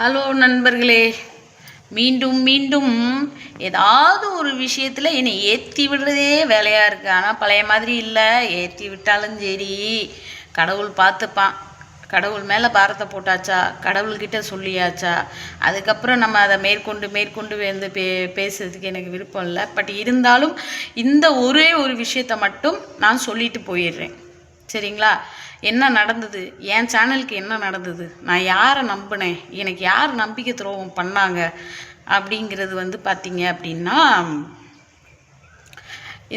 Hello நண்பர்களே. மீண்டும் மீண்டும் ஏதாவது ஒரு விஷயத்தில் என்னை ஏற்றி விடுறதே வேலையாக இருக்குது ஆனால் பழைய மாதிரி இல்லை. ஏற்றி விட்டாலும் சரி. கடவுள் பார்த்துப்பான். கடவுள் மேலே பாரத்தை போட்டாச்சா? கடவுள்கிட்ட சொல்லியாச்சா? அதுக்கப்புறம் நம்ம அதை மேற்கொண்டு மேற்கொண்டு வந்து பே பேசுறதுக்கு எனக்கு விருப்பம் இல்லை. பட் இருந்தாலும் இந்த ஒரே ஒரு விஷயத்தை மட்டும் நான் சொல்லிட்டு போயிடுறேன். சரிங்களா? என்ன நடந்தது? என் சேனலுக்கு என்ன நடந்தது? நான் யாரை நம்பினேன்? எனக்கு யார் நம்பிக்கை துரோகம் பண்ணாங்க? அப்படிங்கிறது வந்து பார்த்தீங்க அப்படின்னா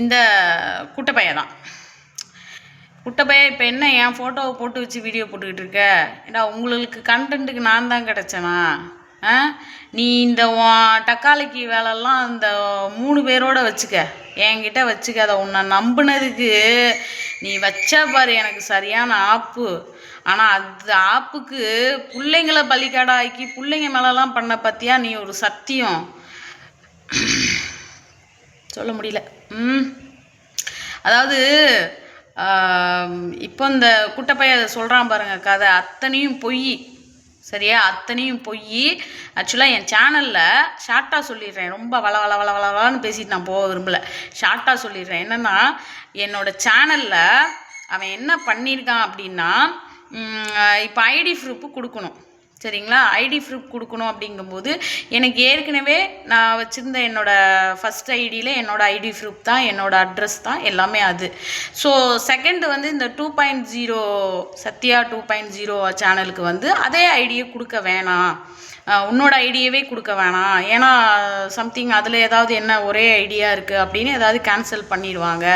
இந்த குட்டப்பைய தான். குட்டப்பைய இப்போ என்ன என் ஃபோட்டோவை போட்டு வச்சு வீடியோ போட்டுக்கிட்டு இருக்க? ஏன்னா உங்களுக்கு கண்டென்ட்டுக்கு நான் தான் கிடச்சேனா? நீ இந்த தக்காளிக்கு வேலைலாம் இந்த மூணு பேரோட வச்சுக்க. என்கிட்ட வச்சுக்காத. உன்னை நம்பினதுக்கு நீ வச்ச பாரு எனக்கு சரியான ஆப்பு. ஆனால் அந்த ஆப்புக்கு பிள்ளைங்கள பலிக்காடா ஆக்கி பிள்ளைங்க மேலெலாம் பண்ண பற்றியா நீ ஒரு சத்தியம். சொல்ல முடியல. ம். அதாவது இப்போ இந்த குட்டப்பைய சொல்கிறான் பாருங்கள் கதை. அத்தனையும் பொய். சரியா? அத்தனையும் போய். ஆக்சுவலாக என் சேனலில் ஷார்ட்டாக சொல்லிடுறேன். ரொம்ப வள வள வள வள பேசிட்டு நான் போக விரும்பல. ஷார்ட்டாக சொல்லிடுறேன். என்னென்னா என்னோடய சேனலில் அவன் என்ன பண்ணியிருக்கான் அப்படின்னா இப்போ ஐடி ப்ரூஃப் கொடுக்கணும். சரிங்களா? ஐடி ப்ரூஃப் கொடுக்கணும் அப்படிங்கும்போது எனக்கு ஏற்கனவே நான் வச்சுருந்த என்னோட ஃபஸ்ட் ஐடியில் என்னோடய ஐடி ப்ரூஃப் தான் என்னோடய அட்ரஸ் தான் எல்லாமே அது. ஸோ செகண்டு வந்து இந்த two point zero Sathya two point zero சேனலுக்கு வந்து அதே ஐடியை கொடுக்க வேணாம். உன்னோட ஐடியாவே கொடுக்க வேணாம். ஏன்னா சம்திங் அதில் ஏதாவது என்ன ஒரே ஐடியா இருக்குது அப்படின்னு ஏதாவது கேன்சல் பண்ணிடுவாங்க.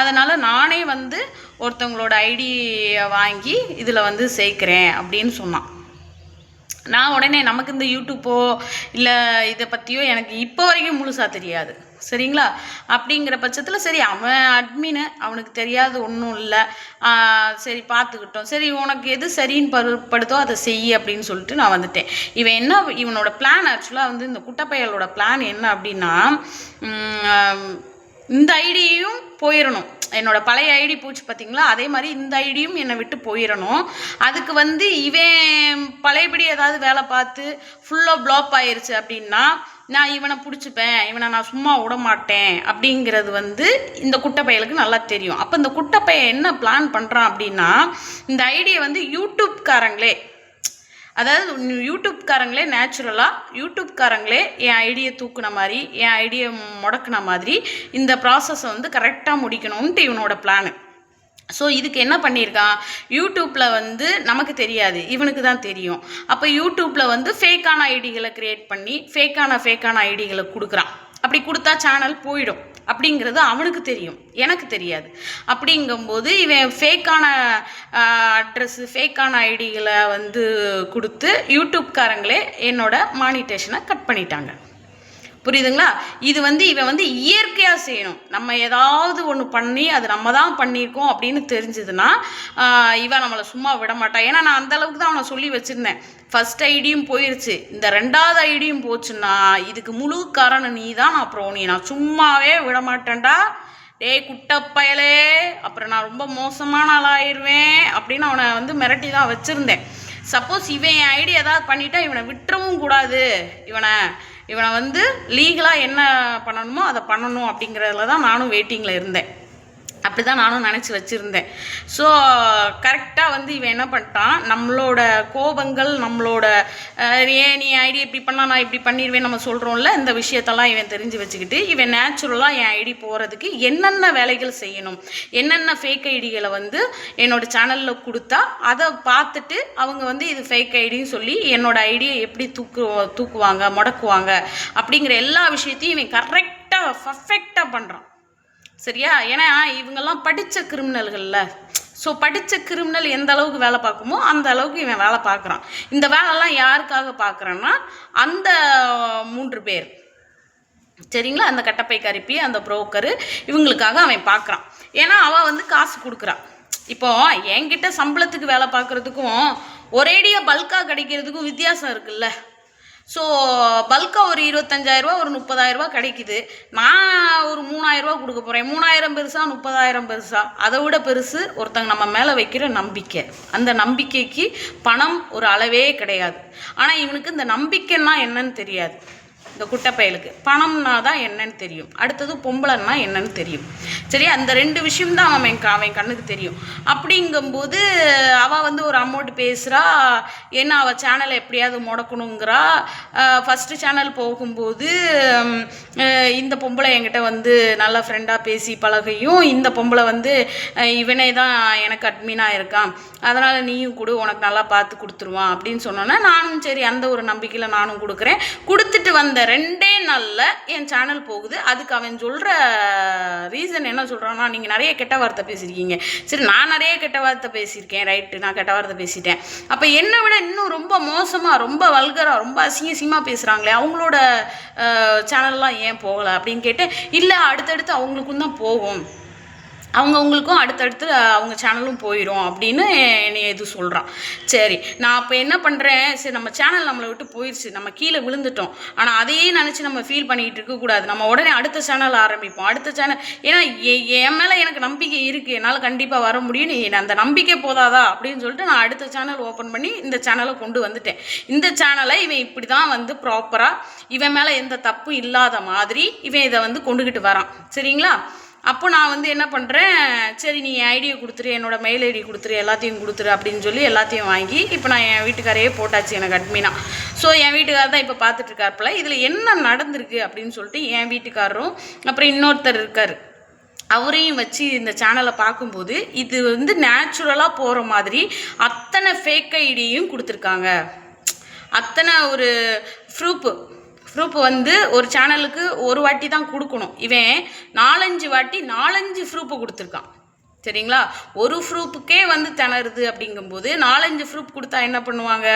அதனால் நானே வந்து ஒருத்தவங்களோட ஐடியை வாங்கி இதில் வந்து சேர்க்குறேன் அப்படின்னு சொன்னான். நான் உடனே நமக்கு இந்த யூடியூப்போ இல்லை இதை பற்றியோ எனக்கு இப்போ வரைக்கும் முழுசாக தெரியாது. சரிங்களா? அப்படிங்கிற பட்சத்தில் சரி அவன் அட்மினு அவனுக்கு தெரியாது ஒன்றும் இல்லை. சரி பார்த்துக்கிட்டோம் சரி உனக்கு எது சரின்னு பரு அதை செய் அப்படின்னு சொல்லிட்டு நான் வந்துட்டேன். இவன் என்ன இவனோட பிளான் ஆக்சுவலாக வந்து இந்த குட்டப்பையலோட பிளான் என்ன அப்படின்னா இந்த ஐடியையும் போயிடணும் என்னோட பழைய ஐடி போச்சு பார்த்தீங்களா அதே மாதிரி இந்த ஐடியும் என்னை விட்டு போயிடணும் அதுக்கு வந்து இவன் பழையபடி ஏதாவது வேலை பார்த்து ஃபுல்லாக ப்ளாப் ஆயிடுச்சு அப்படின்னா நான் இவனை பிடிச்சிப்பேன். இவனை நான் சும்மா விட மாட்டேன் அப்படிங்கிறது வந்து இந்த குட்டப்பையலுக்கு நல்லா தெரியும். அப்போ இந்த குட்டப்பையன் என்ன பிளான் பண்ணுறான் அப்படின்னா இந்த ஐடியை வந்து யூடியூப்காரங்களே அதாவது யூடியூப்காரங்களே நேச்சுரலாக யூடியூப்காரங்களே என் ஐடியை தூக்குன மாதிரி என் ஐடியை முடக்குன மாதிரி இந்த ப்ராசஸை வந்து கரெக்டாக முடிக்கணும்ன்ட்டு இவனோட பிளானு ஸோ இதுக்கு என்ன பண்ணியிருக்கான்? யூடியூப்பில் வந்து நமக்கு தெரியாது இவனுக்கு தான் தெரியும். அப்போ யூடியூப்பில் வந்து ஃபேக்கான ஐடிகளை க்ரியேட் பண்ணி ஃபேக்கான ஃபேக்கான ஐடிகளை கொடுக்குறான். அப்படி கொடுத்தா சேனல் போயிடும். அப்படிங்கிறது அவனுக்கு தெரியும். எனக்கு தெரியாது. அப்படிங்கும்போது இவன் ஃபேக்கான அட்ரஸ்ஸு ஃபேக்கான ஐடிகளை வந்து கொடுத்து யூடியூப்காரங்களே என்னோட மானிட்டேஷனை கட் பண்ணிட்டாங்க. புரியுதுங்களா? இது வந்து இவன் வந்து இயற்கையாக செய்யணும். நம்ம ஏதாவது ஒன்று பண்ணி அது நம்ம தான் பண்ணியிருக்கோம் அப்படின்னு தெரிஞ்சதுன்னா இவன் நம்மளை சும்மா விட மாட்டான் ஏன்னா நான் அந்தளவுக்கு தான் அவனை சொல்லி வச்சுருந்தேன். ஃபஸ்ட் ஐடியும் போயிருச்சு. இந்த ரெண்டாவது ஐடியும் போச்சுன்னா இதுக்கு முழு காரணம் நீ தான் அப்புறம் நீ நான் சும்மாவே விட மாட்டேன்டா. டேய் குட்டப்பயலே அப்புறம் நான் ரொம்ப மோசமான ஆளாயிருவேன் அப்படின்னு அவனை வந்து மிரட்டி தான் வச்சுருந்தேன். சப்போஸ் இவன் என் ஐடியா ஏதாவது பண்ணிட்டா இவனை விட்டுறவும் கூடாது. இவனை இவனை வந்து லீகலாக என்ன பண்ணணுமோ அதை பண்ணணும் அப்படிங்கிறதுல தான் நானும் வெயிட்டிங்கில் இருந்தேன். அப்படி தான் நானும் நினச்சி வச்சுருந்தேன். ஸோ கரெக்டாக வந்து இவன் என்ன பண்ணிட்டான்? நம்மளோட கோபங்கள் நம்மளோட ஏன் நீ ஐடி இப்படி பண்ணா நான் இப்படி பண்ணிடுவேன் நம்ம சொல்கிறோம்ல இந்த விஷயத்தெல்லாம் இவன் தெரிஞ்சு வச்சுக்கிட்டு இவன் நேச்சுரலாக என் ஐடி போகிறதுக்கு என்னென்ன வேலைகள் செய்யணும் என்னென்ன ஃபேக் ஐடிகளை வந்து என்னோட சேனலில் கொடுத்தா அதை பார்த்துட்டு அவங்க வந்து இது ஃபேக் ஐடின்னு சொல்லி என்னோடய ஐடியை எப்படி தூக்கு தூக்குவாங்க முடக்குவாங்க அப்படிங்கிற எல்லா விஷயத்தையும் இவன் கரெக்டாக பர்ஃபெக்டாக பண்ணுறான் சரியா? ஏன்னா இவங்கெல்லாம் படித்த கிரிமினல்கள்ல ஸோ படித்த கிரிமினல் எந்த அளவுக்கு வேலை பார்க்குமோ அந்த அளவுக்கு இவன் வேலை பார்க்குறான். இந்த வேலைலாம் யாருக்காக பார்க்குறான்னா அந்த மூன்று பேர். சரிங்களா? அந்த கட்டப்பை கருப்பி அந்த புரோக்கரு இவங்களுக்காக அவன் பார்க்குறான். ஏன்னா அவன் வந்து காசு கொடுக்குறான் இப்போ என்கிட்ட சம்பளத்துக்கு வேலை பார்க்குறதுக்கும் ஒரேடியாக பல்காக கிடைக்கிறதுக்கும் வித்தியாசம் இருக்குல்ல. ஸோ பல்காக ஒரு இருபத்தஞ்சாயிரரூபா ஒரு முப்பதாயிரரூபா கிடைக்குது. நான் ஒரு மூணாயிரரூபா கொடுக்க போகிறேன் மூணாயிரம் பெருசா முப்பதாயிரம் பெருசா? அதை விட பெருசு ஒருத்தங்க நம்ம மேலே வைக்கிற நம்பிக்கை. அந்த நம்பிக்கைக்கு பணம் ஒரு அளவே கிடையாது. ஆனால் இவனுக்கு இந்த நம்பிக்கைன்னா என்னன்னு தெரியாது. இந்த குட்டைப்பயலுக்கு. பணம்னா தான் என்னன்னு தெரியும். அடுத்தது பொம்பளைன்னா என்னன்னு தெரியும். சரி அந்த ரெண்டு விஷயம் தான் அவன் க- அவன் கண்ணுக்கு தெரியும். அப்படிங்கும்போது அவள் வந்து ஒரு அமௌண்ட் பேசுகிறா என்ன அவள் சேனலை எப்படியாவது முடக்கணுங்கிறா. ஃபஸ்ட்டு சேனல் போகும்போது இந்த பொம்பளை என்கிட்ட வந்து நல்ல ஃப்ரெண்டாக பேசி பழகையும் இந்த பொம்பளை வந்து இவனே தான் எனக்கு அட்மினாக இருக்கான். அதனால் நீயும் கொடு உனக்கு நல்லா பார்த்து கொடுத்துருவான் அப்படின்னு சொன்னோன்னா நானும் சரி அந்த ஒரு நம்பிக்கையில் நானும் கொடுக்குறேன். கொடுத்துட்டு வந்த ரெண்டே நாளில் என் சேனல் போகுது. அதுக்கு அவன் சொல்கிற ரீசன் என்ன சொல்கிறான்னா நீங்கள் நிறைய கெட்ட வார்த்தை பேசியிருக்கீங்க. சரி நான் நிறைய கெட்ட வார்த்தை பேசியிருக்கேன் ரைட்டு நான் கெட்ட வார்த்தை பேசிட்டேன். அப்போ என்னை விட இன்னும் ரொம்ப மோசமாக ரொம்ப வல்கராக ரொம்ப அசிங்க அசிங்கமாக பேசுகிறாங்களே அவங்களோட சேனல்லாம் ஏன் போகலை அப்படின்னு கேட்டு இல்லை அடுத்தடுத்து அவங்களுக்கும் தான் போகும். அவங்கவுங்களுக்கும் அடுத்தடுத்து அவங்க சேனலும் போயிடும் அப்படின்னு என்னை இது சொல்கிறான் சரி நான் அப்போ என்ன பண்ணுறேன் சரி நம்ம சேனல் நம்மளை விட்டு போயிடுச்சு நம்ம கீழே விழுந்துட்டோம். ஆனால் அதையே நினச்சி நம்ம ஃபீல் பண்ணிக்கிட்டு இருக்கக்கூடாது. நம்ம உடனே அடுத்த சேனல் ஆரம்பிப்போம். அடுத்த சேனல் ஏன்னா எ- என் மேலே எனக்கு நம்பிக்கை இருக்குது என்னால் கண்டிப்பாக வர முடியும் நீ அந்த நம்பிக்கை போதாதா? அப்படின்னு சொல்லிட்டு நான் அடுத்த சேனல் ஓப்பன் பண்ணி இந்த சேனலை கொண்டு வந்துட்டேன். இந்த சேனலை இவன் இப்படி தான் வந்து ப்ராப்பராக இவன் மேலே எந்த தப்பும் இல்லாத மாதிரி இவன் இதை வந்து கொண்டுக்கிட்டு வரான். சரிங்களா? அப்போ நான் வந்து என்ன பண்ணுறேன் சரி நீ ஐடியை கொடுத்துரு என்னோட மெயில் ஐடி கொடுத்துரு எல்லாத்தையும் கொடுத்துரு அப்படின்னு சொல்லி எல்லாத்தையும் வாங்கி இப்போ நான் என் வீட்டுக்காரையே போட்டாச்சு எனக்கு அட்மினா. ஸோ என் வீட்டுக்காரர் தான் இப்போ பார்த்துட்ருக்காருப்புல இதில் என்ன நடந்திருக்கு அப்படின்னு சொல்லிட்டு என் வீட்டுக்காரரும் அப்புறம் இன்னொருத்தர் இருக்கார். அவரையும் வச்சு இந்த சேனலை பார்க்கும்போது இது வந்து நேச்சுரலாக போகிற மாதிரி அத்தனை ஃபேக் ஐடியையும் கொடுத்துருக்காங்க. அத்தனை ஒரு ப்ரூப்பு ப்ரூப் வந்து ஒரு சேனலுக்கு ஒரு வாட்டி தான் கொடுக்கணும். இவன் நாலஞ்சு வாட்டி நாலஞ்சு ப்ரூப்பு கொடுத்துருக்கான். சரிங்களா? ஒரு ப்ரூப்புக்கே வந்து திணறுது அப்படிங்கும்போது நாலஞ்சு ப்ரூப் கொடுத்தா என்ன பண்ணுவாங்க?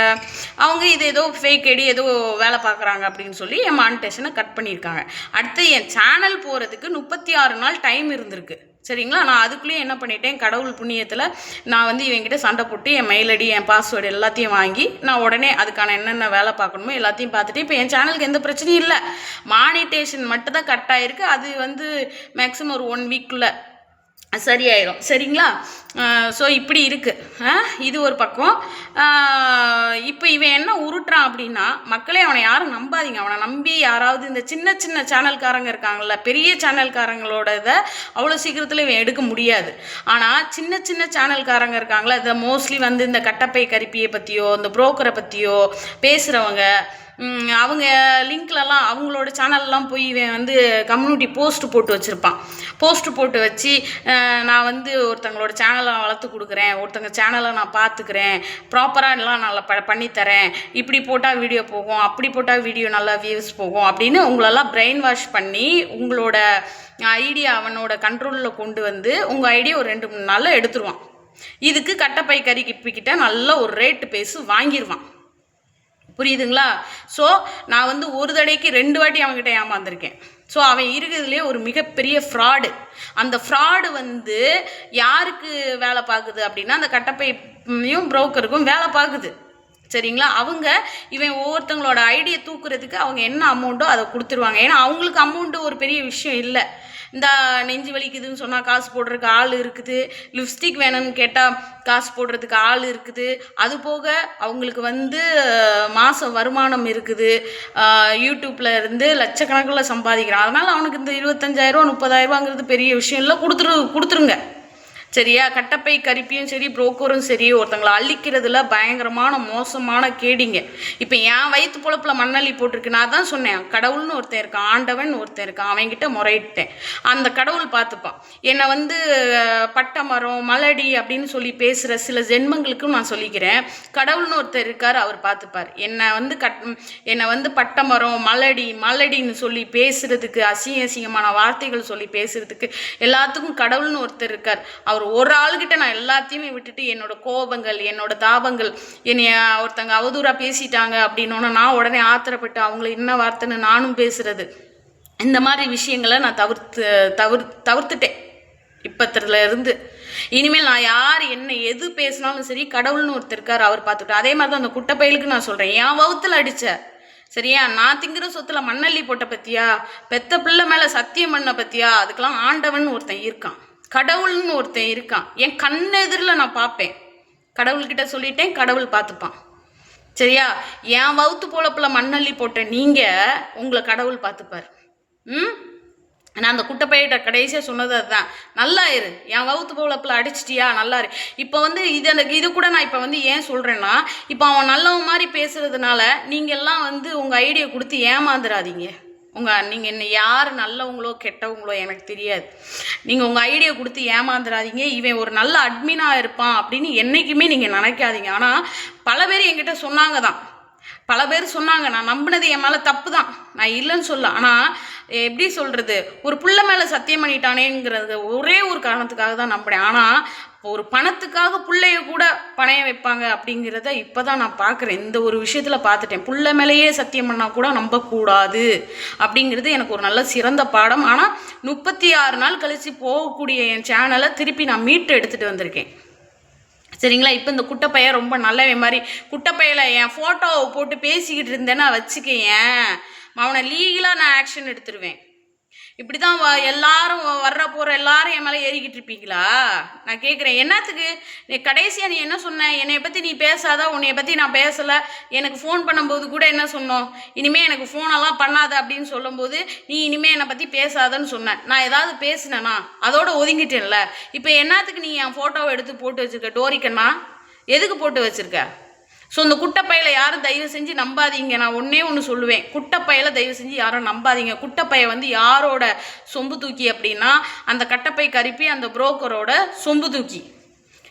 அவங்க இது ஏதோ ஃபேக் ஐடி ஏதோ வேலை பார்க்குறாங்க அப்படின்னு சொல்லி என் மானிட்டேஷனை கட் பண்ணியிருக்காங்க. அடுத்து என் சேனல் போகிறதுக்கு முப்பத்தி ஆறு நாள் டைம் இருந்திருக்கு. சரிங்களா? நான் அதுக்குள்ளேயே என்ன பண்ணிட்டேன்? கடவுள் புண்ணியத்தில் நான் வந்து இவங்கிட்ட சண்டை போட்டு என் மெயில் ஐடி என் பாஸ்வேர்டு எல்லாத்தையும் வாங்கி நான் உடனே அதுக்கான என்னென்ன வேலை பார்க்கணுமோ எல்லாத்தையும் பார்த்துட்டு இப்போ என் சேனலுக்கு எந்த பிரச்சனையும் இல்லை. மானிட்டேஷன் மட்டும் தான் கட் ஆகிருக்கு அது வந்து மேக்ஸிமம் ஒரு ஒன் வீக்குள்ளே சரியாயிடும் சரிங்களா? ஸோ இப்படி இருக்குது இது ஒரு பக்கம். இப்போ இவன் என்ன உருட்டுறான் அப்படின்னா மக்களே அவனை யாரும் நம்பாதீங்க. அவனை நம்பி யாராவது இந்த சின்ன சின்ன சேனல்காரங்க இருக்காங்கல்ல பெரிய சேனல்காரங்களோட இதை அவ்வளோ சீக்கிரத்தில் இவன் எடுக்க முடியாது. ஆனால் சின்ன சின்ன சேனல்காரங்க இருக்காங்களா இதை மோஸ்ட்லி வந்து இந்த கட்டப்பை கரிப்பியை பற்றியோ இந்த புரோக்கரை பற்றியோ பேசுகிறவங்க அவங்க லிங்க்லலாம் அவங்களோட சேனல்லாம் போய் இவன் வந்து கம்யூனிட்டி போஸ்ட் போட்டு வச்சுருப்பான். போஸ்ட் போட்டு வச்சு நான் வந்து ஒருத்தங்களோட சேனலை வளர்த்து கொடுக்குறேன் ஒருத்தங்க சேனலை நான் பார்த்துக்கிறேன் ப்ராப்பராக எல்லாம் நல்லா ப பண்ணித்தரேன் இப்படி போட்டால் வீடியோ போகும் அப்படி போட்டால் வீடியோ நல்லா வியூஸ் போகும் அப்படின்னு உங்களெல்லாம் பிரெயின் வாஷ் பண்ணி உங்களோட ஐடியா அவனோட கண்ட்ரோலில் கொண்டு வந்து உங்கள் ஐடியா ஒரு ரெண்டு மூணு நாளில் எடுத்துருவான். இதுக்கு கட்டப்பை கறி கிப்பிக்கிட்ட நல்ல ஒரு ரேட்டு பேசு வாங்கிடுவான் புரியுதுங்களா? ஸோ நான் வந்து ஒரு தடவைக்கு ரெண்டு வாட்டி அவங்ககிட்ட ஏமாந்துருக்கேன். ஸோ அவன் இருக்கிறதுலே ஒரு மிகப்பெரிய ஃப்ராடு அந்த ஃப்ராடு வந்து யாருக்கு வேலை பார்க்குது அப்படின்னா அந்த கட்டப்பையும் புரோக்கருக்கும் வேலை பார்க்குது. சரிங்களா? அவங்க இவன் ஒவ்வொருத்தங்களோட ஐடியை தூக்குறதுக்கு அவங்க என்ன அமௌண்ட்டோ அதை கொடுத்துருவாங்க. ஏன்னா அவங்களுக்கு அமௌண்ட்டு ஒரு பெரிய விஷயம் இல்லை. இந்த நெஞ்சு வலிக்குதுன்னு சொன்னால் காசு போடுறதுக்கு ஆள் இருக்குது. லிப்ஸ்டிக் வேணும்னு கேட்டால் காசு போடுறதுக்கு ஆள் இருக்குது. அது போக அவங்களுக்கு வந்து மாதம் வருமானம் இருக்குது. யூடியூப்பில் இருந்து லட்சக்கணக்கில் சம்பாதிக்கிறான். அதனால் அவனுக்கு இந்த இருபத்தஞ்சாயிரரூவா முப்பதாயிரரூவாங்கிறது பெரிய விஷயம். இல்லை கொடுத்துரு கொடுத்துருங்க. சரியா? கட்டப்பை கரிப்பியும் சரி புரோக்கரும் சரி ஒருத்தங்களை அழிக்கிறதுல பயங்கரமான மோசமான கேடிங்க. இப்போ என் வயிற்று பொழப்பில் மண்ணள்ளி போட்டிருக்கு. நான் தான் சொன்னேன் கடவுள்னு ஒருத்தன் இருக்கான் ஆண்டவன் ஒருத்தன் இருக்கான் அவன்கிட்ட முறையிட்டேன். அந்த கடவுள் பார்த்துப்பான் என்னை வந்து பட்டை மரம் மலடி அப்படின்னு சொல்லி பேசுகிற சில ஜென்மங்களுக்கும் நான் சொல்லிக்கிறேன். கடவுள்னு ஒருத்தர் இருக்கார் அவர் பார்த்துப்பார். என்னை வந்து கட் என்னை வந்து பட்டை மரம் மலடி மலடின்னு சொல்லி பேசுறதுக்கு அசிங்க அசிங்கமான வார்த்தைகள் சொல்லி பேசுறதுக்கு எல்லாத்துக்கும் கடவுள்னு ஒருத்தர் இருக்கார். அவர் ஒரு ஆள்கிட்ட நான் எல்லாத்தையுமே விட்டுட்டு என்னோட கோபங்கள் என்னோட தாபங்கள் என்னைய ஒருத்தங்க அவதூறாக பேசிட்டாங்க அப்படின்னோன்னா நான் உடனே ஆத்திரப்பட்டு அவங்கள என்ன வார்த்தைன்னு நானும் பேசுறது. இந்த மாதிரி விஷயங்களை நான் தவிர்த்து தவிர் தவிர்த்துட்டேன். இப்பத்துல இருந்து. இனிமேல் நான் யார் என்ன எது பேசினாலும் சரி கடவுள்னு ஒருத்தர் இருக்கார் அவர் பார்த்துட்டு. அதே மாதிரி தான் அந்த குட்டப்பயலுக்கு நான் சொல்கிறேன் என் வவுத்தில் அடித்த சரியா? நான் திங்கிற சொத்துல மண்ணள்ளி போட்ட பத்தியா? பெத்த பிள்ளை மேலே சத்தியம் பண்ண பத்தியா? அதுக்கெல்லாம் ஆண்டவன் ஒருத்தன் இருக்கான். கடவுள்னு ஒருத்தன் இருக்கான். என் கண்ணெதிரில் நான் பார்ப்பேன். கடவுள்கிட்ட சொல்லிட்டேன் கடவுள் பார்த்துப்பான். சரியா? என் வவுத்து போலப்பில் மண்ணள்ளி போட்ட நீங்கள் உங்களை கடவுள் பார்த்துப்பார். ம்? நான் அந்த குட்டப்பையிட்ட கடைசியாக சொன்னது அதுதான். நல்லா இரு. என் வகுத்து போலப்பில் அடிச்சிட்டியா? நல்லா இரு. இப்போ வந்து இது அந்த இது கூட நான் இப்போ வந்து ஏன் சொல்கிறேன்னா இப்போ அவன் நல்லவன் மாதிரி பேசுறதுனால நீங்கள் எல்லாம் வந்து உங்கள் ஐடியா கொடுத்து ஏமாந்துடாதீங்க உங்கள் நீங்கள் என்ன யார் நல்லவங்களோ கெட்டவங்களோ எனக்கு தெரியாது. நீங்கள் உங்கள் ஐடியா கொடுத்து ஏமாந்துடாதீங்க இவன் ஒரு நல்ல அட்மினாக இருப்பான் அப்படின்னு என்றைக்குமே நீங்கள் நினைக்காதீங்க. ஆனால் பல பேர் என்கிட்ட சொன்னாங்க தான் பல பேர் சொன்னாங்க நான் நம்பினது என் மேலே தப்பு தான் நான் இல்லைன்னு சொல்ல. ஆனால் எப்படி சொல்கிறது ஒரு புள்ள மேலே சத்தியம் பண்ணிட்டானேங்கிறது ஒரே ஒரு காரணத்துக்காக தான் நம்பினேன் ஆனால் ஒரு பணத்துக்காக புள்ளைய கூட பணைய வைப்பாங்க அப்படிங்கிறத இப்போ தான் நான் பார்க்குறேன் இந்த ஒரு விஷயத்தில் பார்த்துட்டேன் புள்ள மேலேயே சத்தியம் பண்ணால் கூட நம்பக்கூடாது அப்படிங்கிறது எனக்கு ஒரு நல்ல சிறந்த பாடம். ஆனால் முப்பத்தி ஆறு நாள் கழித்து போகக்கூடிய என் சேனலை திருப்பி நான் மீட்டு எடுத்துகிட்டு வந்திருக்கேன். சரிங்களா? இப்போ இந்த குட்டப்பைய ரொம்ப நல்லவே மாதிரி குட்டைப்பையில என் ஃபோட்டோவை போட்டு பேசிக்கிட்டு இருந்தேன்னா வச்சுக்கேன் அவனை லீகலாக நான் ஆக்ஷன் எடுத்துருவேன். இப்படி தான் வ எல்லாரும் வர்ற போகிற எல்லாரும் என் மேலே ஏறிக்கிட்டு இருப்பீங்களா? நான் கேட்குறேன் என்னத்துக்கு? நீ கடைசியாக நீ என்ன சொன்ன? என்னை பற்றி நீ பேசாத உன்னைய பற்றி நான் பேசலை. எனக்கு ஃபோன் பண்ணும்போது கூட என்ன சொன்னோம்? இனிமேல் எனக்கு ஃபோனெல்லாம் பண்ணாத அப்படின்னு சொல்லும்போது நீ இனிமேல் என்னை பற்றி பேசாதன்னு சொன்னேன் நான் ஏதாவது பேசினேனா? அதோட ஒதுங்கிட்டேன்ல. இப்போ என்னத்துக்கு நீ என் ஃபோட்டோவை எடுத்து போட்டு வச்சிருக்க? டோரிக்கண்ணா? எதுக்கு போட்டு வச்சிருக்க? ஸோ இந்த குட்டைப்பையில யாரும் தயவு செஞ்சு நம்பாதீங்க. நான் ஒன்றே ஒன்று சொல்லுவேன். குட்டப்பையில தயவு செஞ்சு யாரும் நம்பாதீங்க. குட்டப்பையை வந்து யாரோட சொம்பு தூக்கி அப்படின்னா அந்த கட்டப்பை கருப்பி அந்த புரோக்கரோட சொம்பு தூக்கி.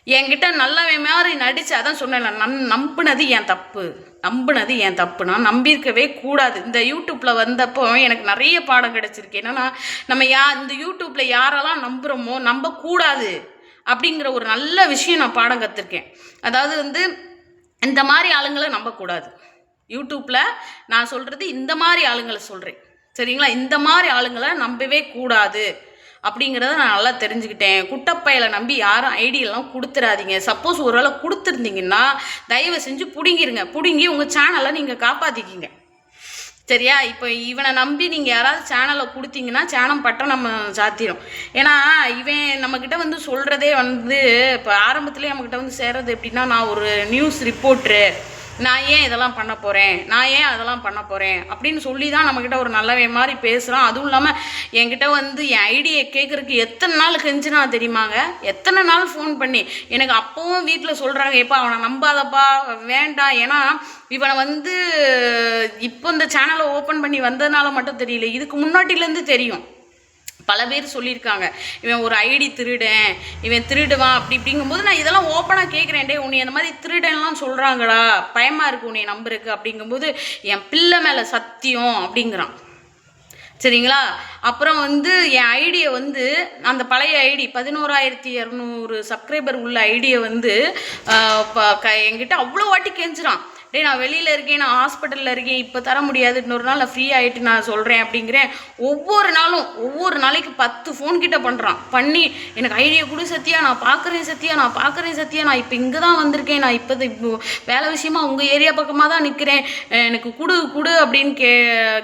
என்கிட்ட நல்லவே மாதிரி நடிச்சு அதான் சொன்னேன் நன் நம்பினது என் தப்பு. நம்பினது என் தப்பு. நான் நம்பியிருக்கவே கூடாது. இந்த யூடியூப்பில் வந்தப்போ எனக்கு நிறைய பாடம் கிடச்சிருக்கு. என்னன்னா நம்ம யா இந்த யூடியூப்பில் யாரெல்லாம் நம்புகிறோமோ நம்பக்கூடாது அப்படிங்கிற ஒரு நல்ல விஷயம் நான் பாடம் கற்றுருக்கேன் அதாவது வந்து இந்த மாதிரி ஆளுங்களை நம்பக்கூடாது. யூடியூப்பில் நான் சொல்கிறது இந்த மாதிரி ஆளுங்களை சொல்கிறேன் சரிங்களா? இந்த மாதிரி ஆளுங்களை நம்பவே கூடாது. அப்படிங்கிறத நான் நல்லா தெரிஞ்சுக்கிட்டேன். குட்டப்பையில நம்பி யாரும் ஐடியெல்லாம் கொடுத்துடாதீங்க சப்போஸ் ஒரு வேளை கொடுத்துருந்தீங்கன்னா தயவு செஞ்சு பிடுங்கிருங்க. பிடுங்கி உங்கள் சேனலை நீங்கள் காப்பாற்றிக்கிங்க சரியா? இப்போ இவனை நம்பி நீங்கள் யாராவது சேனலை கொடுத்தீங்கன்னா சேனல் பட்டம் நம்ம சாத்திரும். ஏன்னா இவன் நம்மக்கிட்ட வந்து சொல்கிறதே வந்து இப்போ ஆரம்பத்துலேயே நம்மக்கிட்ட வந்து சேர்றது எப்படின்னா நான் ஒரு நியூஸ் ரிப்போர்ட்ரு நான் ஏன் இதெல்லாம் பண்ண போகிறேன் நான் ஏன் அதெல்லாம் பண்ண போகிறேன் அப்படின்னு சொல்லி தான் நம்மக்கிட்ட ஒரு நல்லவே மாதிரி பேசுகிறான் அதுவும் இல்லாமல் என்கிட்ட வந்து என் ஐடியை கேட்குறதுக்கு எத்தனை நாள் கெஞ்சினா தெரியுமாங்க? எத்தனை நாள் ஃபோன் பண்ணி? எனக்கு அப்போவும் வீட்டில் சொல்கிறாங்க எப்போ அவனை நம்பாதப்பா வேண்டாம். ஏன்னா இவனை வந்து இப்போ இந்த சேனலை ஓப்பன் பண்ணி வந்ததுனால மட்டும் தெரியல. இதுக்கு முன்னாடியிலேருந்து தெரியும். பல பேர் சொல்லியிருக்காங்க இவன் ஒரு ஐடி திருடன் இவன் திருடுவான் அப்படி இப்படிங்கும்போது நான் இதெல்லாம் ஓப்பனாக கேட்குறேன் டே உன்னை அந்த மாதிரி திருடன்லாம் சொல்கிறாங்கடா பயமாக இருக்கு உன்னை நம்பருக்கு அப்படிங்கும்போது என் பிள்ளை மேலே சத்தியம் அப்படிங்கிறான். சரிங்களா? அப்புறம் வந்து என் ஐடியை வந்து அந்த பழைய ஐடி பதினோராயிரத்தி இரநூறு சப்ஸ்கிரைபர் உள்ள ஐடியை வந்து ப- க என்கிட்ட அவ்வளோ வாட்டி கெஞ்சுறான். டே நான் வெளியில் இருக்கேன் நான் ஹாஸ்பிட்டலில் இருக்கேன் இப்போ தர முடியாது இன்னொரு நாள் நான் ஃப்ரீ ஆகிட்டு நான் சொல்கிறேன் அப்படிங்கிறேன். ஒவ்வொரு நாளும் ஒவ்வொரு நாளைக்கு பத்து ஃபோன் கிட்ட பண்ணுறான் பண்ணி எனக்கு ஐடியா கொடு சத்தியா நான் பார்க்குறேன் சத்தியா நான் பார்க்குறேன் சத்தியா நான் இப்போ இங்கே தான் வந்திருக்கேன் நான் இப்போ இப்போ வேலை விஷயமா உங்கள் ஏரியா பக்கமாக தான் நிற்கிறேன் எனக்கு கொடு கொடு அப்படின்னு கே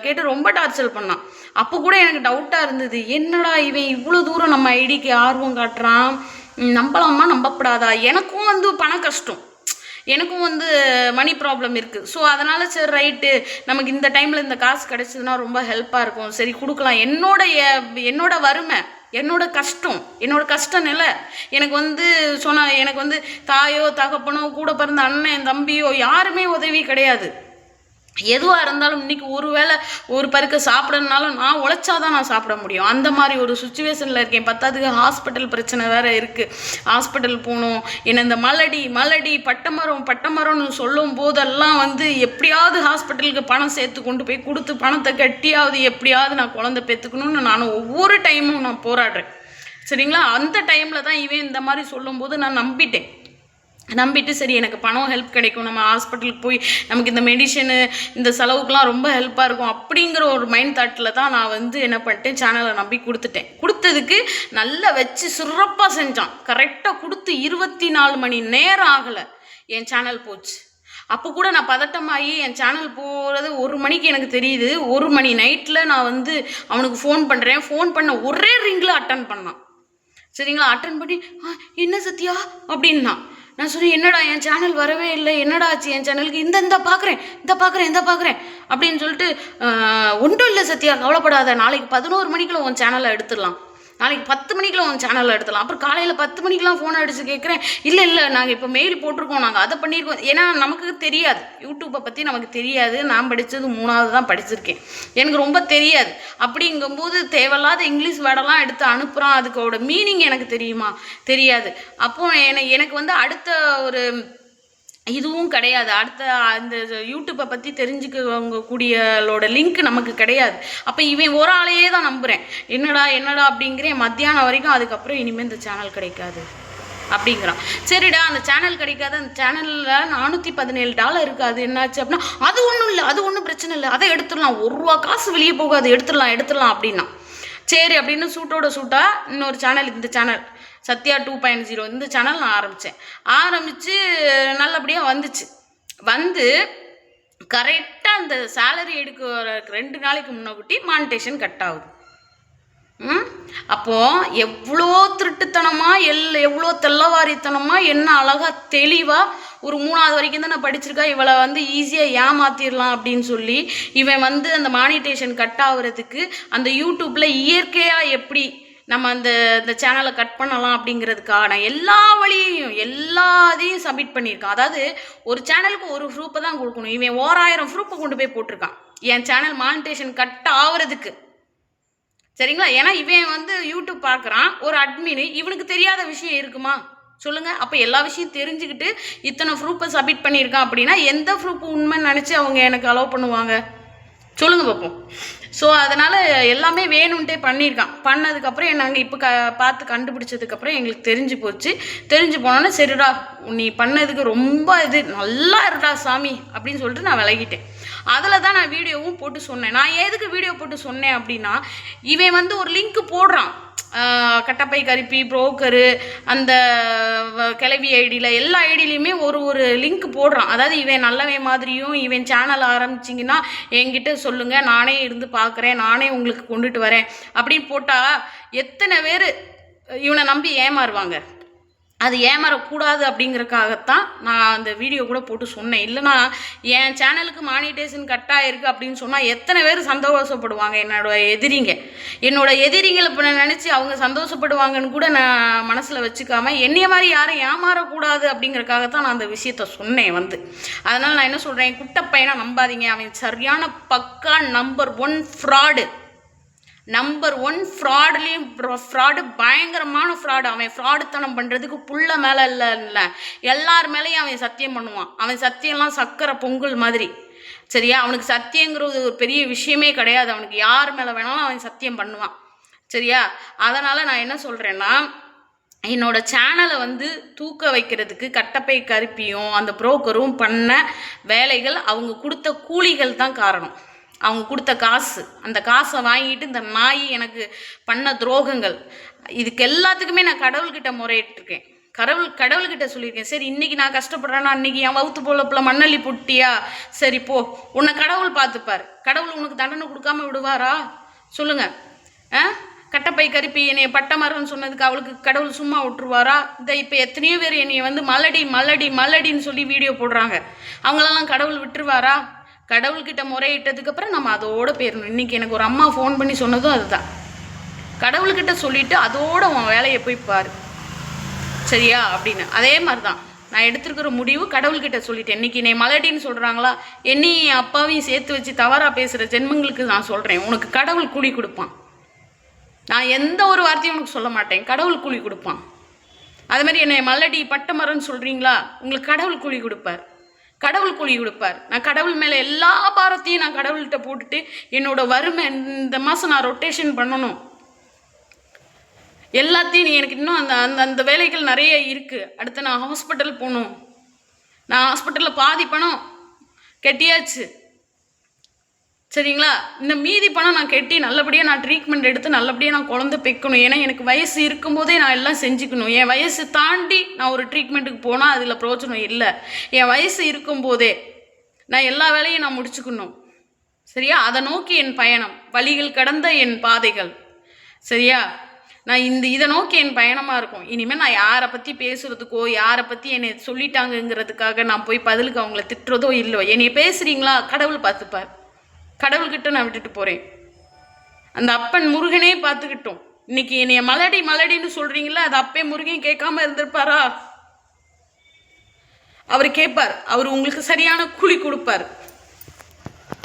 கேட்டு ரொம்ப டார்ச்சர் பண்ணான். அப்போ கூட எனக்கு டவுட்டாக இருந்தது. என்னடா இவன் இவ்வளோ தூரம் நம்ம ஐடிக்கு ஆர்வம் காட்டுறான்? நம்பலாமா? நம்பப்படாதா? எனக்கும் வந்து பண கஷ்டம். எனக்கும் வந்து மணி ப்ராப்ளம் இருக்குது ஸோ அதனால் சரி ரைட்டு நமக்கு இந்த டைமில் இந்த காசு கிடச்சதுன்னா ரொம்ப ஹெல்ப்பாக இருக்கும். சரி கொடுக்கலாம். என்னோட என்னோட வறுமை என்னோட கஷ்டம் என்னோட கஷ்ட நிலை. எனக்கு வந்து சொன்ன எனக்கு வந்து தாயோ தகப்பனோ கூட பிறந்த அண்ணன் தம்பியோ யாருமே உதவி கிடையாது. எதுவாக இருந்தாலும் இன்னைக்கு ஒரு வேளை ஒரு பருக்க சாப்பிடணுனாலும் நான் உழைச்சாதான் நான் சாப்பிட முடியும். அந்த மாதிரி ஒரு சுச்சுவேஷனில் இருக்கேன். பத்தாவதுக்கு ஹாஸ்பிட்டல் பிரச்சனை வேறு இருக்குது ஹாஸ்பிட்டல் போகணும். என்னை இந்த மலடி மலடி பட்டமரம் பட்டமரம்னு சொல்லும் போதெல்லாம் வந்து எப்படியாவது ஹாஸ்பிட்டலுக்கு பணம் சேர்த்து கொண்டு போய் கொடுத்து பணத்தை கட்டியாவது எப்படியாவது நான் குழந்தை பெற்றுக்கணும்னு நான் ஒவ்வொரு டைமும் நான் போராடுறேன். சரிங்களா? அந்த டைமில் தான் இவன் இந்த மாதிரி சொல்லும்போது நான் நம்பிட்டேன். நம்பிட்டு சரி எனக்கு பணம் ஹெல்ப் கிடைக்கும். நம்ம ஹாஸ்பிட்டலுக்கு போய் நமக்கு இந்த மெடிஷனு இந்த செலவுக்குலாம் ரொம்ப ஹெல்ப்பாக இருக்கும். அப்படிங்கிற ஒரு மைண்ட் தாட்டில் தான் நான் வந்து என்ன பண்ணிட்டேன் சேனலை நம்பி கொடுத்துட்டேன். கொடுத்ததுக்கு நல்லா வச்சு சிறப்பாக செஞ்சான். கரெக்டாக கொடுத்து இருபத்தி நாலு மணி நேரம் ஆகலை. என் சேனல் போச்சு. அப்போ கூட நான் பதட்டமாகி என் சேனல் போகிறது ஒரு மணிக்கு எனக்கு தெரியுது. ஒரு மணி நைட்டில் நான் வந்து அவனுக்கு ஃபோன் பண்ணுறேன் ஃபோன் பண்ண ஒரே ரிங்கில் அட்டன் பண்ணான். சரிங்களா? அட்டன் பண்ணி "ஆ, என்ன சத்யா? அப்படின்னா நான் சொன்னேன் என்னடா என் சேனல் வரவே இல்லை. என்னடா ஆச்சு என் சேனலுக்கு இந்த இந்த பார்க்குறேன் இந்த பார்க்குறேன் இந்த பார்க்குறேன் அப்படின்னு சொல்லிட்டு ஒன்றும் இல்லை சத்யா கவலைப்படாத. நாளைக்கு பதினோரு மணிக்குள்ள உன் சேனலை எடுத்துடலாம். நாளைக்கு பத்து மணிக்கெலாம் உன் சேனலில் எடுத்துடலாம். அப்புறம் காலையில் பத்து மணிக்கெலாம் ஃபோன் அடித்து கேட்குறேன் இல்லை இல்லை நாங்கள் இப்போ மெயில் போட்டிருக்கோம். நாங்கள் அதை பண்ணியிருக்கோம். ஏன்னா நமக்கு தெரியாது. யூடியூப்பை பற்றி நமக்கு தெரியாது. நான் படித்தது மூணாவது தான் படிச்சிருக்கேன். எனக்கு ரொம்ப தெரியாது. அப்படிங்கும்போது தேவையில்லாத இங்கிலீஷ் வேர்டெல்லாம் எடுத்து அனுப்புகிறான் அதுக்கோட மீனிங் எனக்கு தெரியுமா? தெரியாது. அப்போ எனக்கு எனக்கு வந்து அடுத்த ஒரு இதுவும் கிடையாது. அடுத்த அந்த யூடியூப்பை பற்றி தெரிஞ்சுக்கவங்க கூடியலோட லிங்க் நமக்கு கிடையாது. அப்போ இவன் ஒரு ஆளையே தான் நம்புகிறேன் என்னடா என்னடா அப்படிங்கிறேன் மத்தியானம் வரைக்கும் அதுக்கப்புறம் இனிமேல் இந்த சேனல் கிடைக்காது. அப்படிங்கிறான். சரிடா அந்த சேனல் கிடைக்காது. அந்த சேனலில் நானூற்றி பதினேழு டாலர் இருக்குது அது என்னாச்சு அப்படின்னா அது ஒன்றும் இல்லை அது ஒன்றும் பிரச்சனை இல்லை. அதை எடுத்துடலாம். ஒரு ரூபா காசு வெளியே போகாது. எடுத்துடலாம் எடுத்துடலாம் அப்படின்னா. சரி அப்படின்னு சூட்டோட சூட்டாக இன்னொரு சேனல் இந்த channel Sathya two point zero இந்த சேனல் நான் ஆரம்பித்தேன் ஆரம்பித்து நல்லபடியாக வந்துச்சு. வந்து கரெக்டாக அந்த சேலரி எடுக்க ரெண்டு நாளைக்கு முன்னாடி மானிட்டேஷன் கட் ஆகுது. அப்போது எவ்வளோ திருட்டுத்தனமாக எல் எவ்வளோ தெல்லவாரித்தனமாக என்ன அழகாக தெளிவாக ஒரு மூணாவது வரைக்கும் தான் நான் படிச்சிருக்கா இவளை வந்து ஈஸியாக ஏமாத்திடலாம் அப்படின்னு சொல்லி இவன் வந்து அந்த மானிட்டேஷன் கட் ஆகுறதுக்கு அந்த யூடியூப்பில் இயற்கையாக எப்படி நம்ம அந்த இந்த சேனலை கட் பண்ணலாம் அப்படிங்கிறதுக்கான எல்லா வழியையும் எல்லாத்தையும் சப்மிட் பண்ணியிருக்கான். அதாவது ஒரு சேனலுக்கு ஒரு ப்ரூப்பை தான் கொடுக்கணும். இவன் ஓராயிரம் ப்ரூப்பை கொண்டு போய் போட்டிருக்கான். என் சேனல் மானிட்டேஷன் கட் ஆகுறதுக்கு சரிங்களா? ஏன்னா இவன் வந்து யூடியூப் பார்க்குறான். ஒரு அட்மின் இவனுக்கு தெரியாத விஷயம் இருக்குமா? சொல்லுங்கள் அப்போ எல்லா விஷயம் தெரிஞ்சுக்கிட்டு இத்தனை ப்ரூஃபை சப்மிட் பண்ணியிருக்கான் அப்படின்னா எந்த ப்ரூஃப் உண்மைன்னு நினச்சி அவங்க எனக்கு அலோவ் பண்ணுவாங்க? சொல்லுங்க பார்ப்போம் ஸோ அதனால் எல்லாமே வேணும்ன்ட்டே பண்ணியிருக்கான். பண்ணதுக்கப்புறம் நாங்கள் இப்போ க பார்த்து கண்டுபிடிச்சதுக்கப்புறம் எங்களுக்கு தெரிஞ்சு போச்சு. தெரிஞ்சு போனோன்னே சரிடா நீ பண்ணதுக்கு ரொம்ப இது நல்லா இருடா சாமி அப்படின்னு சொல்லிட்டு நான் விலகிட்டேன். அதில் தான் நான் வீடியோவும் போட்டு சொன்னேன். நான் எதுக்கு வீடியோ போட்டு சொன்னேன் அப்படின்னா இவன் வந்து ஒரு லிங்க் போடுறான். கட்டப்பை கருப்பி புரோக்கரு அந்த வ- கிளவி ஐடியில் எல்லா ஐடியிலையுமே ஒரு ஒரு லிங்க் போடுறான். அதாவது இவன் நல்லவன் மாதிரியும் இவன் சேனல் ஆரம்பிச்சிங்கன்னா என்கிட்ட சொல்லுங்கள் நானே இருந்து பார்க்குறேன் நானே உங்களுக்கு கொண்டுட்டு வரேன். அப்படின்னு போட்டால் எத்தனை பேர் இவனை நம்பி ஏமாறுவாங்க? அது ஏமாறக்கூடாது அப்படிங்கறக்காகத்தான் நான் அந்த வீடியோ கூட போட்டு சொன்னேன். இல்லைனா என் சேனலுக்கு மானிட்டேஷன் கட் ஆயிருக்கு அப்படின்னு சொன்னால் எத்தனை பேர் சந்தோஷப்படுவாங்க என்னோட எதிரிங்க. என்னோட எதிரிங்களை இப்போ நான் நினச்சி அவங்க சந்தோஷப்படுவாங்கன்னு கூட நான் மனசில் வச்சுக்காம என்னைய மாதிரி யாரும் ஏமாறக்கூடாது அப்படிங்கறக்காகத்தான் நான் அந்த விஷயத்த சொன்னேன் வந்து. அதனால் நான் என்ன சொல்கிறேன் குட்ட பையனை நம்பாதீங்க. அவன் சரியான பக்கா number one fraud number one ஃப்ராடுலேயும் fraud பயங்கரமான ஃப்ராடு அவன் ஃப்ராடுத்தனம் பண்ணுறதுக்கு புள்ள மேலே இல்லை இல்லை. எல்லார் மேலேயும் அவன் சத்தியம் பண்ணுவான். அவன் சத்தியம்லாம் சக்கரை பொங்கல் மாதிரி. சரியா? அவனுக்கு சத்தியங்கிறது ஒரு பெரிய விஷயமே கிடையாது. அவனுக்கு யார் மேலே வேணாலும் அவன் சத்தியம் பண்ணுவான். சரியா? அதனால் நான் என்ன சொல்கிறேன்னா என்னோட சேனலை வந்து தூக்க வைக்கிறதுக்கு கட்டப்பை கருப்பியும் அந்த புரோக்கரும் பண்ண வேலைகள் அவங்க கொடுத்த கூலிகள் தான் காரணம். அவங்க கொடுத்த காசு. அந்த காசை வாங்கிட்டு இந்த நாய் எனக்கு பண்ண துரோகங்கள். இதுக்கு எல்லாத்துக்குமே நான் கடவுள்கிட்ட முறையிட்டிருக்கேன். கடவுள் கடவுள்கிட்ட சொல்லியிருக்கேன். சரி இன்னைக்கு நான் கஷ்டப்படுறேன்னா அன்னைக்கு என் வவுத்து போலப்பில் மண்ணள்ளி புட்டியா? சரி போ. உன்னை கடவுள் பார்த்துப்பார். கடவுள் உனக்கு தண்டனை கொடுக்காம விடுவாரா? சொல்லுங்க. ஆ? கட்டப்பை கருப்பி என்னைய பட்டமரம்னு சொன்னதுக்கு அவளுக்கு கடவுள் சும்மா விட்டுருவாரா? இந்த இப்போ எத்தனையோ பேர் என்னைய வந்து மலடி மலடி மலடின்னு சொல்லி வீடியோ போடுறாங்க. அவங்களெல்லாம் கடவுள் விட்டுருவாரா? கடவுள்கிட்ட முறையிட்டதுக்கு அப்புறம் நம்ம அதோட போயிடணும் இன்னைக்கு எனக்கு ஒரு அம்மா ஃபோன் பண்ணி சொன்னதும் அதுதான். கடவுள்கிட்ட சொல்லிட்டு அதோட உன் வேலையை போய் பாரு. சரியா? அப்படின்னு. அதே மாதிரி தான் நான் எடுத்துருக்கிற முடிவு கடவுள்கிட்ட சொல்லிட்டேன். இன்றைக்கி என்னை மலடின்னு சொல்கிறாங்களா என்னையும் என் அப்பாவையும் சேர்த்து வச்சு தவறாக பேசுகிற ஜென்மங்களுக்கு நான் சொல்கிறேன் உனக்கு கடவுள் கூலி கொடுப்பான். நான் எந்த ஒரு வார்த்தையும் உனக்கு சொல்ல மாட்டேன். கடவுள் கூலி கொடுப்பான். அது மாதிரி என்னை மல்லடி பட்டமரம்னு சொல்கிறீங்களா உங்களுக்கு கடவுள் கூலி கொடுப்பார். கடவுள் கூலி கொடுப்பார். நான் கடவுள் மேலே எல்லா பாரத்தையும் நான் கடவுள்கிட்ட போட்டுட்டு என்னோட வறுமை இந்த மாதம் நான் ரொட்டேஷன் பண்ணணும். எல்லாத்தையும் நீ எனக்கு இன்னும் அந்த அந்த அந்த வேலைகள் நிறைய இருக்குது அடுத்து நான் ஹாஸ்பிட்டல் போகணும். நான் ஹாஸ்பிட்டலில் பாதி பணம் கட்டியாச்சு. சரிங்களா? இந்த மீதி பணம் நான் கட்டி நல்லபடியாக நான் ட்ரீட்மெண்ட் எடுத்து நல்லபடியாக நான் குழந்த பெக்கணும். ஏன்னா எனக்கு வயசு இருக்கும்போதே நான் எல்லாம் செஞ்சுக்கணும். என் வயசு தாண்டி நான் ஒரு ட்ரீட்மெண்ட்டுக்கு போனால் அதில் பிரோஜனம் இல்லை. என் வயசு இருக்கும்போதே நான் எல்லா வேலையும் நான் முடிச்சுக்கணும். சரியா? அதை நோக்கி என் பயணம். வழிகள் கடந்த என் பாதைகள். சரியா? நான் இந்த இதை நோக்கி என் பயணமாக இருக்கும். இனிமேல் நான் யாரை பற்றி பேசுகிறதுக்கோ யாரை பற்றி என்னை சொல்லிட்டாங்கங்கிறதுக்காக நான் போய் பதிலுக்கு அவங்கள திட்டுறதோ இல்லையோ. என்னைய பேசுகிறீங்களா கடவுள் பார்த்துப்பார். கடவுள்கிட்ட நான் விட்டுட்டு போகிறேன் அந்த அப்பன் முருகனே பார்த்துக்கிட்டோம். இன்னைக்கு என்னைய மலடி மலடின்னு சொல்கிறீங்களா அது அப்பே முருகன் கேட்காம இருந்திருப்பாரா? அவர் கேட்பார். அவர் உங்களுக்கு சரியான கூலி கொடுப்பார்.